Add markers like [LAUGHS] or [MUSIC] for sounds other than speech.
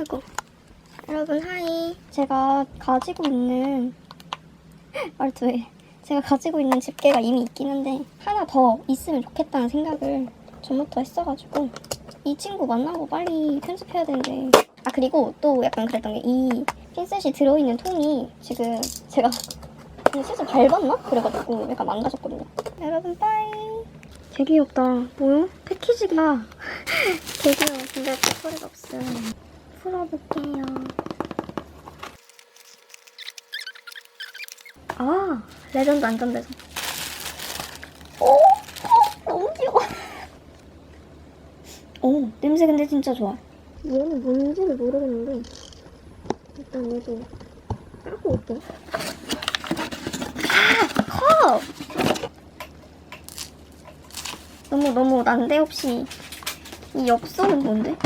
아이고. 여러분 하이. 제가 가지고 있는 [LAUGHS] 말투에 제가 가지고 있는 집게가 이미 있긴 한데 하나 더 있으면 좋겠다는 생각을 전부터 했어가지고 이 친구 만나고 빨리 편집해야 되는데 아 그리고 또 약간 그랬던 게 이 핀셋이 들어있는 통이 지금 제가 그냥 실수 밟았나? 그래가지고 약간 망가졌거든요 여러분 빠이 되게 귀엽다 뭐요? 패키지가 [LAUGHS] 되게 귀여워 근데 배터리가 없어요 풀어볼게요 아 레전드 안전배송 오, 어, 너무 귀여워 오 냄새 근데 진짜 좋아 얘는 뭔지를 모르겠는데 일단 얘도 까고 올게 아! 컵! 너무 너무 난데없이 이 엽서는 뭔데?